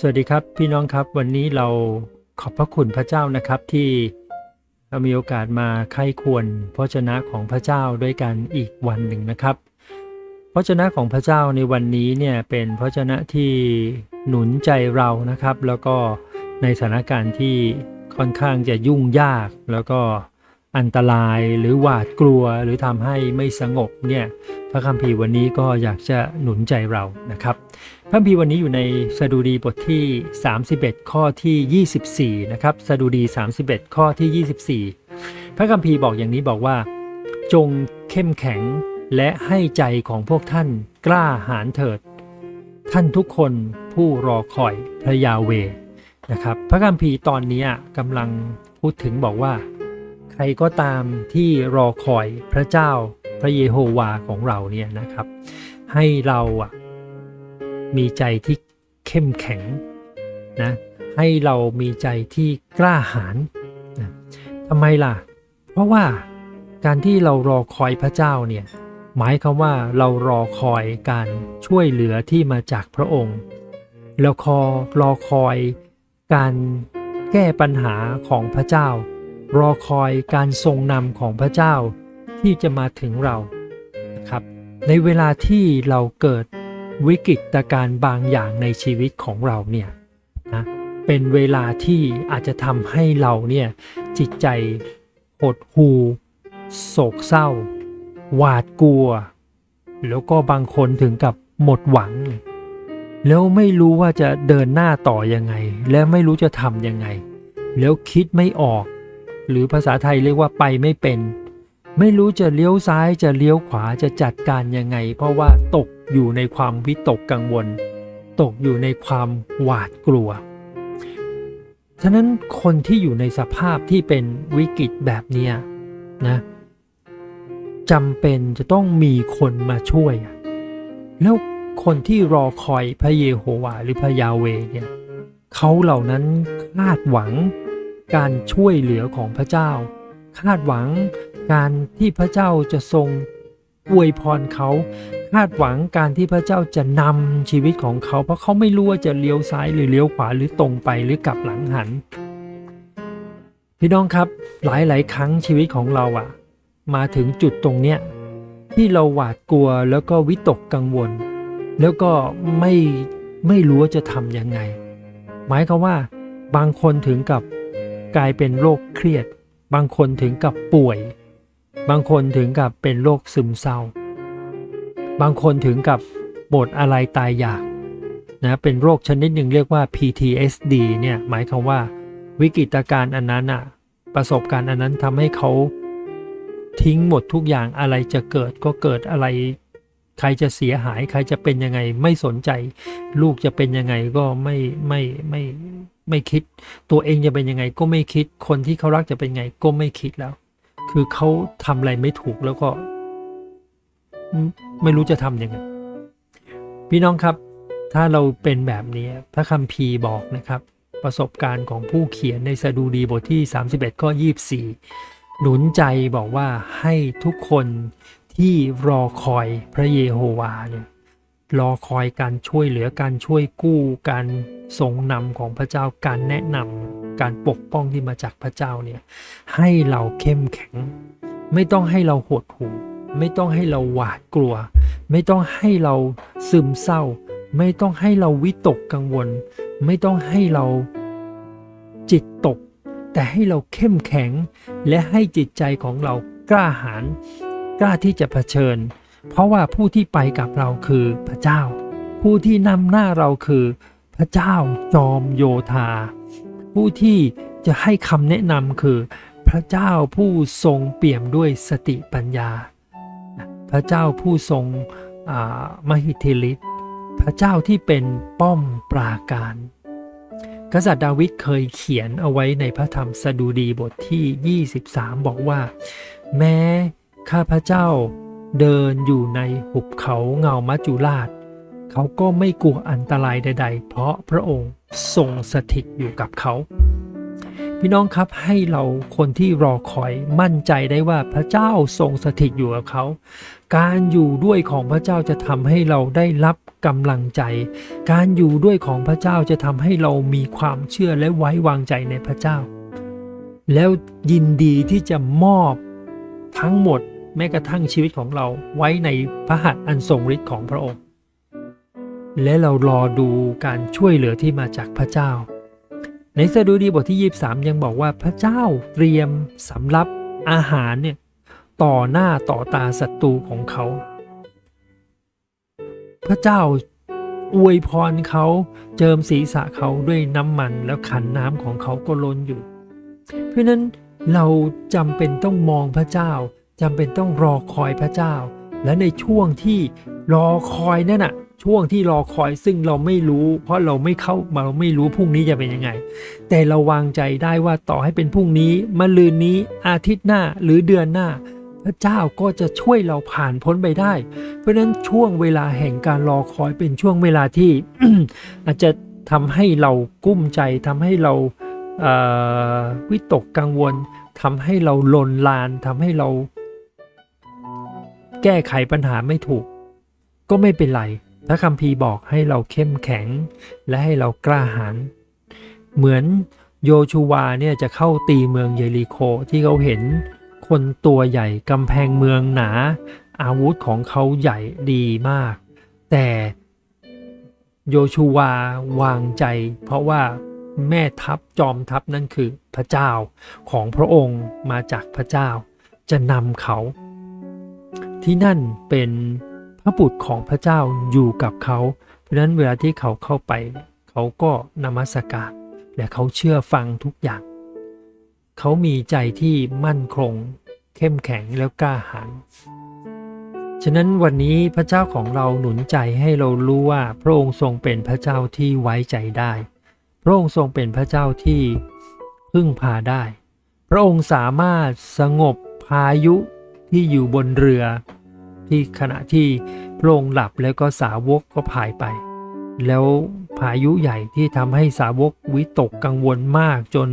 สวัสดีครับพี่น้องครับวันนี้เราขอบพระคุณพระเจ้านะครับที่เรามีโอกาสมาไข้ควรพระชนะของพระเจ้าด้วยกันอีกวันหนึ่งนะครับพระชนะของพระเจ้าในวันนี้เนี่ยเป็นพระชนะที่หนุนใจเรานะครับ แล้วก็ในสถานการณ์ที่ค่อนข้างจะยุ่งยาก แล้วก็อันตรายหรือหวาดกลัวหรือทำให้ไม่สงบเนี่ยพระคัมภีร์วันนี้ก็อยากจะหนุนใจเรานะครับ พระคัมภีร์วันนี้อยู่ในสดุดีบทที่ 31 ข้อที่ 24 นะครับสดุดี 31 ข้อที่ 24 พระคัมภีร์บอกอย่างนี้บอกว่า จงเข้มแข็งและให้ใจของพวกท่านกล้าหาญเถิด ท่านทุกคนผู้รอคอยพระยาเวนะครับ พระคัมภีร์ตอนนี้กำลังพูดถึงบอกว่า ใครก็ตามที่รอคอยพระเจ้าพระเยโฮวาของเราเนี่ยนะครับ ให้เราอะ มีใจที่เข้มแข็งนะให้เรามีใจที่กล้าหาญนะทำไมล่ะ เพราะว่าการที่เรารอคอยพระเจ้าเนี่ยหมายความว่าเรารอคอยการช่วยเหลือที่มาจากพระองค์แล้วคอรอคอยการแก้ปัญหาของพระเจ้า รอคอยการทรงนำของพระเจ้าที่จะมาถึงเรานะครับในเวลาที่เราเกิด วิกฤตการณ์บางอย่างในชีวิตของเราเนี่ยนะเป็นเวลาที่อาจจะทำให้เราเนี่ยจิตใจหดหู่โศกเศร้า หวาดกลัว แล้วก็บางคนถึงกับหมดหวัง แล้วไม่รู้ว่าจะเดินหน้าต่อยังไง และไม่รู้จะทำยังไง แล้วคิดไม่ออก หรือภาษาไทยเรียกว่าไปไม่เป็น ไม่รู้จะเลี้ยวซ้ายจะเลี้ยวขวาจะจัดการยังไง เพราะว่าตกอยู่ในความวิตกกังวล ตกอยู่ในความหวาดกลัว ฉะนั้นคนที่อยู่ในสภาพที่เป็นวิกฤตแบบเนี้ยนะจำเป็นจะต้องมีคนมาช่วย แล้วคนที่รอคอยพระเยโฮวาหรือพระยาเวเนี่ยเขาเหล่านั้นคาดหวังการช่วยเหลือของพระเจ้า คาดหวังการที่พระเจ้าจะทรงอวยพรเขา คาดหวังการที่พระเจ้าจะนำชีวิตของเขา เพราะเขาไม่รู้ว่าจะเลี้ยวซ้ายหรือเลี้ยวขวาหรือตรงไปหรือกลับหลังหัน พี่น้องครับหลายๆ ครั้งชีวิตของเราอะมาถึงจุดตรงเนี้ยที่เราหวาดกลัวแล้วก็วิตกกังวล แล้วก็ไม่ไม่รู้ว่าจะทำยังไง หมายความว่าบางคนถึงกับกลายเป็นโรคเครียด บางคนถึงกับป่วย บางคนถึงกับเป็นโรคซึมเศร้า บางคนถึงกับหมดอะไรตายอยากนะเป็นโรคชนิดหนึ่งเรียกว่า PTSD เนี่ยหมายความว่าวิกฤตการณ์อันนั้นอะประสบการณ์อันนั้นทำให้เขาทิ้งหมดทุกอย่างอะไรจะเกิดก็เกิดอะไร ใครจะเสียหาย ใครจะเป็นยังไงไม่สนใจ ลูกจะเป็นยังไงก็ไม่ไม่ไม่ ไม่คิด ตัวเองจะเป็นยังไงก็ไม่คิด คนที่เขารักจะเป็นไงก็ไม่คิดแล้ว คือเขาทำอะไรไม่ถูกแล้วก็ ไม่รู้จะทำยังไง พี่น้องครับ ถ้าเราเป็นแบบนี้พระคัมภีร์บอกนะครับ ประสบการณ์ของผู้เขียนในสดุดีบทที่ 31ข้อ24 หนุนใจบอกว่าให้ทุกคนที่รอคอยพระเยโฮวาเนี่ย รอคอยการช่วยเหลือการช่วยกู้การทรงนำของพระเจ้าการแนะนำการปกป้องที่มาจากพระเจ้าเนี่ยให้เราเข้มแข็ง ไม่ต้องให้เราหดหู่ไม่ต้องให้เราหวาดกลัว ไม่ต้องให้เราซึมเศร้า ไม่ต้องให้เราวิตกกังวล ไม่ต้องให้เราจิตตก แต่ให้เราเข้มแข็ง และให้จิตใจของเรากล้าหาญกล้าที่จะเผชิญ เพราะว่าผู้ที่ไปกับเราคือพระเจ้า ผู้ที่นำหน้าเราคือพระเจ้าจอมโยธา ผู้ที่จะให้คำแนะนำคือ พระเจ้าผู้ทรงเปี่ยมด้วยสติปัญญา พระเจ้าผู้ทรงมหิทธิฤทธิ์พระเจ้าที่เป็นป้อมปราการ กษัตริย์ดาวิดเคยเขียนเอาไว้ในพระธรรมสดุดีบทที่ 23 บอกว่า แม้ข้าพระเจ้า เดินอยู่ในหุบเขาเงามัจจุราช เขาก็ไม่กลัวอันตรายใด ๆ เพราะพระองค์ทรงสถิตอยู่กับเขา พี่น้องครับให้เราคนที่รอคอยมั่นใจได้ว่าพระเจ้าทรงสถิตอยู่กับเขา การอยู่ด้วยของพระเจ้าจะทำให้เราได้รับกำลังใจ การอยู่ด้วยของพระเจ้าจะทำให้เรามีความเชื่อและไว้วางใจในพระเจ้า แล้วยินดีที่จะมอบทั้งหมด แม้กระทั่งชีวิตของเราไว้ในพระหัตถ์อันทรงฤทธิ์ของพระองค์ และเรารอดูการช่วยเหลือที่มาจากพระเจ้า ในสดุดีบทที่ 23 ยังบอกว่าพระเจ้าเตรียมสำรับอาหารเนี่ยต่อหน้าต่อตาศัตรูของเขา พระเจ้าอวยพรเขาเจิมศีรษะเขาด้วยน้ำมันแล้วขันน้ำของเขาก็ล้นอยู่ เพราะฉะนั้นเราจำเป็นต้องมองพระเจ้า จำเป็นต้องรอคอยพระเจ้า และในช่วงที่รอคอยนั่นน่ะ ช่วงที่รอคอยซึ่งเราไม่รู้ เพราะเราไม่เข้ามาเราไม่รู้พรุ่งนี้จะเป็นยังไง แต่เราวางใจได้ว่าต่อให้เป็นพรุ่งนี้มะลืนนี้อาทิตย์หน้าหรือเดือนหน้า พระเจ้าก็จะช่วยเราผ่านพ้นไปได้ เพราะฉะนั้นช่วงเวลาแห่งการรอคอยเป็นช่วงเวลาที่อาจจะทำให้เรากุ้มใจทำให้เราเวิตกกังวลทำให้เราลนลานทำให้เรา แก้ไขปัญหาไม่ถูก ก็ไม่เป็นไรพระคัมภีร์บอกให้เราเข้มแข็ง และให้เรากล้าหาญเหมือนโยชูวาเนี่ยจะเข้าตีเมืองเยริโคที่เขาเห็นคนตัวใหญ่กำแพงเมืองหนา อาวุธของเขาใหญ่ดีมาก แต่โยชูวาวางใจ เพราะว่าแม่ทัพจอมทัพนั่นคือพระเจ้าของพระองค์มาจากพระเจ้าจะนำเขา ที่นั่นเป็นพระบุตรของพระเจ้าอยู่กับเขา เพราะนั้นเวลาที่เขาเข้าไป เขาก็นมัสการและเขาเชื่อฟังทุกอย่าง เขามีใจที่มั่นคง เข้มแข็งแล้วกล้าหาญฉะนั้นวันนี้พระเจ้าของเราหนุนใจให้เรารู้ว่าพระองค์ทรงเป็นพระเจ้าที่ไว้ใจได้ พระองค์ทรงเป็นพระเจ้าที่พึ่งพาได้ พระองค์สามารถสงบพายุที่อยู่บนเรือ ที่ขณะที่พระองค์หลับแล้วก็สาวกก็พายไป แล้วพายุใหญ่ที่ทำให้สาวกวิตกกังวลมากจน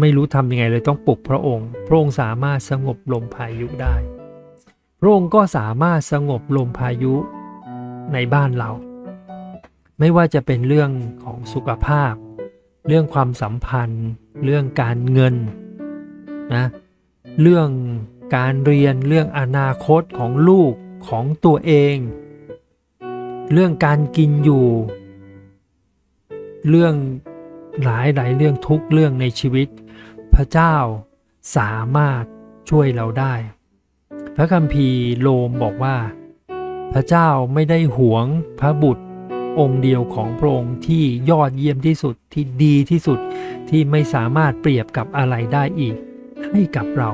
ไม่รู้ทำยังไงเลยต้องปลุกพระองค์ พระองค์สามารถสงบลมพายุได้ พระองค์ก็สามารถสงบลมพายุในบ้านเรา ไม่ว่าจะเป็นเรื่องของสุขภาพ เรื่องความสัมพันธ์ เรื่องการเงินนะ เรื่อง การเรียนเรื่องอนาคตของลูกของตัวเอง เรื่องการกินอยู่ เรื่องหลายหลายเรื่องทุกเรื่องในชีวิต พระเจ้าสามารถช่วยเราได้ พระคัมภีร์โลมบอกว่า พระเจ้าไม่ได้หวงพระบุตรองค์เดียวของพระองค์ที่ยอดเยี่ยมที่สุดที่ดีที่สุดที่ไม่สามารถเปรียบกับอะไรได้อีกให้กับเรา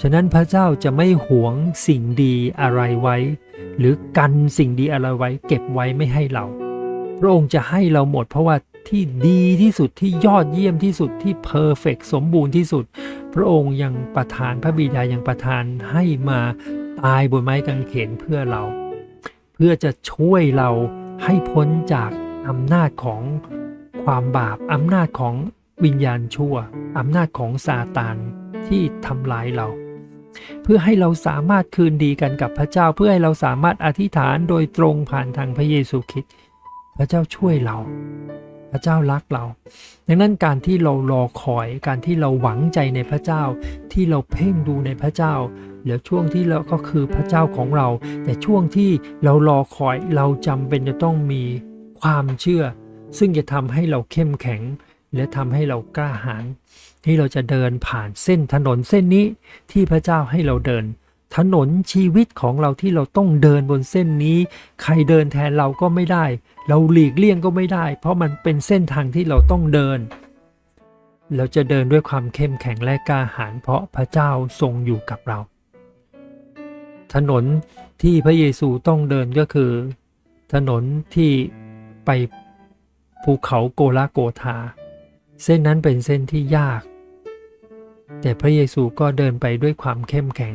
ฉะนั้นพระเจ้าจะไม่หวงสิ่งดีอะไรไว้ หรือกันสิ่งดีอะไรไว้ เก็บไว้ไม่ให้เรา พระองค์จะให้เราหมด เพราะว่าที่ดีที่สุดที่ยอดเยี่ยมที่สุดที่เพอร์เฟกสมบูรณ์ที่สุด พระองค์ยังประทานพระบิดายังประทานให้มาตายบนไม้กางเขนเพื่อเรา เพื่อจะช่วยเราให้พ้นจากอำนาจของความบาปอำนาจของวิญญาณชั่วอำนาจของซาตานที่ทำลายเรา เพื่อให้เราสามารถคืนดีกันกับพระเจ้า เพื่อให้เราสามารถอธิษฐานโดยตรงผ่านทางพระเยซูคริสต์พระเจ้าช่วยเรา พระเจ้ารักเรา ดังนั้นการที่เรารอคอยการที่เราหวังใจในพระเจ้า ที่เราเพ่งดูในพระเจ้าแล้วช่วงที่เราก็คือพระเจ้าของเรา แต่ช่วงที่เรารอคอยเราจำเป็นจะต้องมีความเชื่อ ซึ่งจะทำให้เราเข้มแข็ง และทำให้เรากล้าหาญ ที่เราจะเดินผ่านเส้นถนนเส้นนี้ที่พระเจ้าให้เราเดิน ถนนชีวิตของเราที่เราต้องเดินบนเส้นนี้ ใครเดินแทนเราก็ไม่ได้ เราหลีกเลี่ยงก็ไม่ได้ เพราะมันเป็นเส้นทางที่เราต้องเดิน เราจะเดินด้วยความเข้มแข็งและกล้าหาญเพราะพระเจ้าทรงอยู่กับเรา ถนนที่พระเยซูต้องเดินก็คือ ถนนที่ไปภูเขาโกลาโกธา เส้นนั้นเป็นเส้นที่ยาก แต่พระเยซูก็เดินไปด้วยความเข้มแข็ง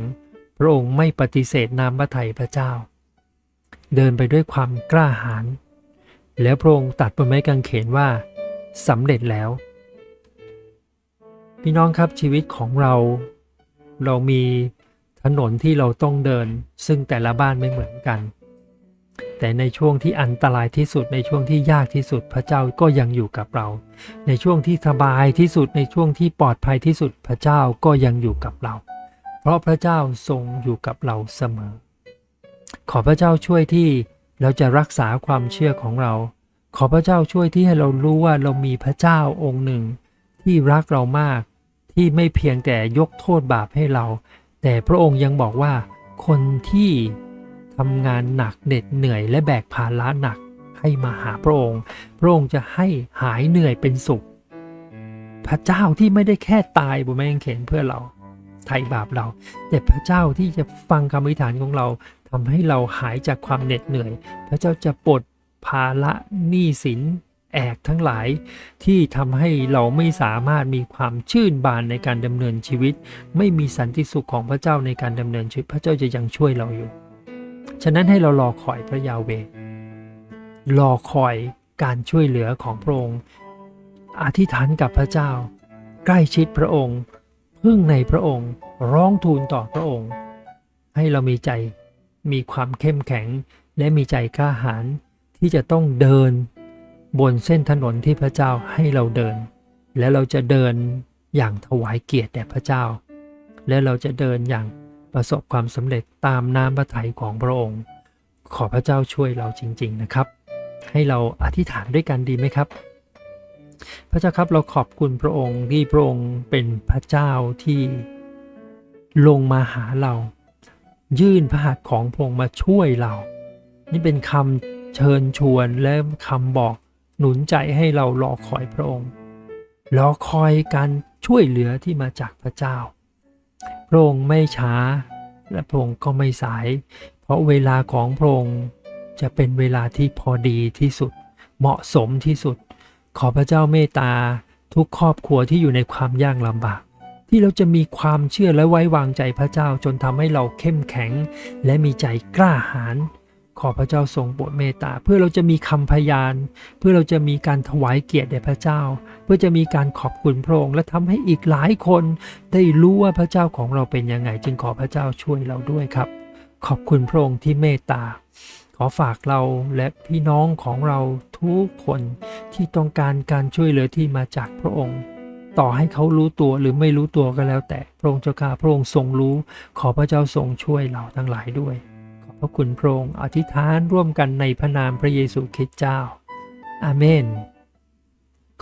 พระองค์ไม่ปฏิเสธน้ำพระทัยพระเจ้า เดินไปด้วยความกล้าหาญ แล้วพระองค์ตัดบนไม้กางเขนว่าสำเร็จแล้ว พี่น้องครับชีวิตของเรา เรามีถนนที่เราต้องเดิน ซึ่งแต่ละบ้านไม่เหมือนกัน แต่ในช่วงที่อันตรายที่สุดในช่วงที่ยากที่สุดพระเจ้าก็ยังอยู่กับเรา ในช่วงที่สบายที่สุดในช่วงที่ปลอดภัยที่สุดพระเจ้าก็ยังอยู่กับเรา เพราะพระเจ้าทรงอยู่กับเราเสมอ ขอพระเจ้าช่วยที่เราจะรักษาความเชื่อของเรา ขอพระเจ้าช่วยที่ให้เรารู้ว่าเรามีพระเจ้าองค์หนึ่ง ที่รักเรามาก ที่ไม่เพียงแต่ยกโทษบาปให้เรา แต่พระองค์ยังบอกว่าคนที่ ทำงานหนักเหน็ดเหนื่อยและแบกภาระหนักให้มาหาพระองค์ พระองค์จะให้หายเหนื่อยเป็นสุข พระเจ้าที่ไม่ได้แค่ตายบนไม้กางเขนเพื่อเราไถ่บาปเรา แต่พระเจ้าที่จะฟังคำอธิษฐานของเราทำให้เราหายจากความเหน็ดเหนื่อย พระเจ้าจะปลดภาระหนี้สินแอกทั้งหลายที่ทำให้เราไม่สามารถมีความชื่นบานในการดำเนินชีวิต ไม่มีสันติสุขของพระเจ้าในการดำเนินชีวิต พระเจ้าจะยังช่วยเราอยู่ ฉะนั้นให้เรารอคอยพระยาเวรอคอยการช่วยเหลือของพระองค์ อธิษฐานกับพระเจ้า ใกล้ชิดพระองค์พึ่งในพระองค์ร้องทูลต่อพระองค์ ให้เรามีใจมีความเข้มแข็งและมีใจกล้าหาญที่จะต้องเดิน บนเส้นถนนที่พระเจ้าให้เราเดิน และเราจะเดินอย่างถวายเกียรติแด่พระเจ้า และเราจะเดินอย่าง ประสบความสำเร็จตามน้ำพระทัยของพระองค์ ขอพระเจ้าช่วยเราจริง ๆ นะครับ ให้เราอธิษฐานด้วยกันดีไหมครับ พระเจ้าครับเราขอบคุณพระองค์ที่พระองค์เป็นพระเจ้าที่ลงมาหาเรา ยื่นพระหัตถ์ของพระองค์มาช่วยเรา นี่เป็นคำเชิญชวนและคำบอกหนุนใจให้เรารอคอยพระองค์รอคอยการช่วยเหลือที่มาจากพระเจ้า ระองค์ไม่ช้า และพระองค์ก็ไม่สาย เพราะเวลาของพระองค์จะเป็นเวลาที่พอดีที่สุด เหมาะสมที่สุด ขอพระเจ้าเมตตาทุกครอบครัวที่อยู่ในความยากลำบาก ที่เราจะมีความเชื่อและไว้วางใจพระเจ้าจนทำให้เราเข้มแข็ง และมีใจกล้าหาญ ขอพระเจ้าทรงโปรดเมตตาเพื่อเราจะมีคำพยาน เพื่อเราจะมีการถวายเกียรติแด่พระเจ้า เพื่อจะมีการขอบคุณพระองค์และทำให้อีกหลายคนได้รู้ว่าพระเจ้าของเราเป็นยังไง จึงขอพระเจ้าช่วยเราด้วยครับ ขอบคุณพระองค์ที่เมตตา ขอฝากเราและพี่น้องของเราทุกคนที่ต้องการการช่วยเหลือที่มาจากพระองค์ต่อให้เขารู้ตัวหรือไม่รู้ตัวก็แล้วแต่ พระองค์เจ้าข้าพระองค์ทรงรู้ ขอพระเจ้าทรงช่วยเราทั้งหลายด้วย ระคุณพระองค์อธิษฐานร่วมกันในพระนามพระเยซูคริสต์เจ้า อาเมน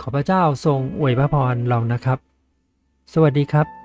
ขอพระเจ้าทรงอวยพระพรเรานะครับ สวัสดีครับ